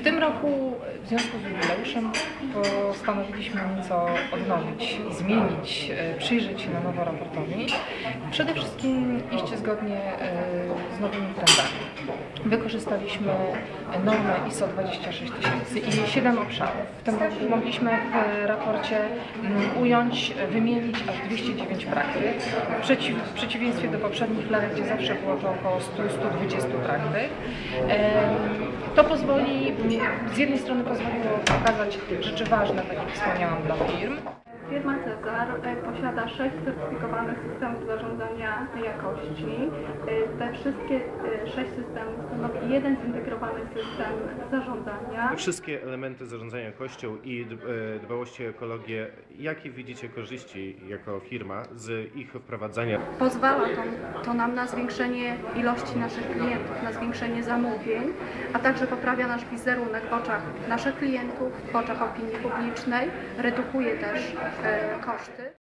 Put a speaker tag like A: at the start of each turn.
A: W tym roku w związku z jubileuszem postanowiliśmy nieco odnowić, zmienić, e, przyjrzeć się na nowo raportowi. Przede wszystkim iść zgodnie e, z nowymi trendami. Wykorzystaliśmy normę ISO 26000 i 7 obszarów. W tym roku mogliśmy w raporcie mm, ująć, wymienić aż 209 praktyk. Przeciw, w przeciwieństwie do poprzednich lat, gdzie zawsze było to około 100-120 praktyk. To pozwoli, z jednej strony pozwoliło pokazać rzeczy ważne, tak jak wspomniałam, dla firm,
B: Firma Cezar e, posiada sześć certyfikowanych systemów zarządzania jakości. E, Te wszystkie e, sześć systemów stanowi jeden zintegrowany system zarządzania.
C: Wszystkie elementy zarządzania jakością i db- dbałości o ekologię, jakie widzicie korzyści jako firma z ich wprowadzania?
B: Pozwala to, to nam na zwiększenie ilości naszych klientów, na zwiększenie zamówień, a także poprawia nasz wizerunek w oczach naszych klientów, w oczach opinii publicznej, redukuje też Ee, kaçtı.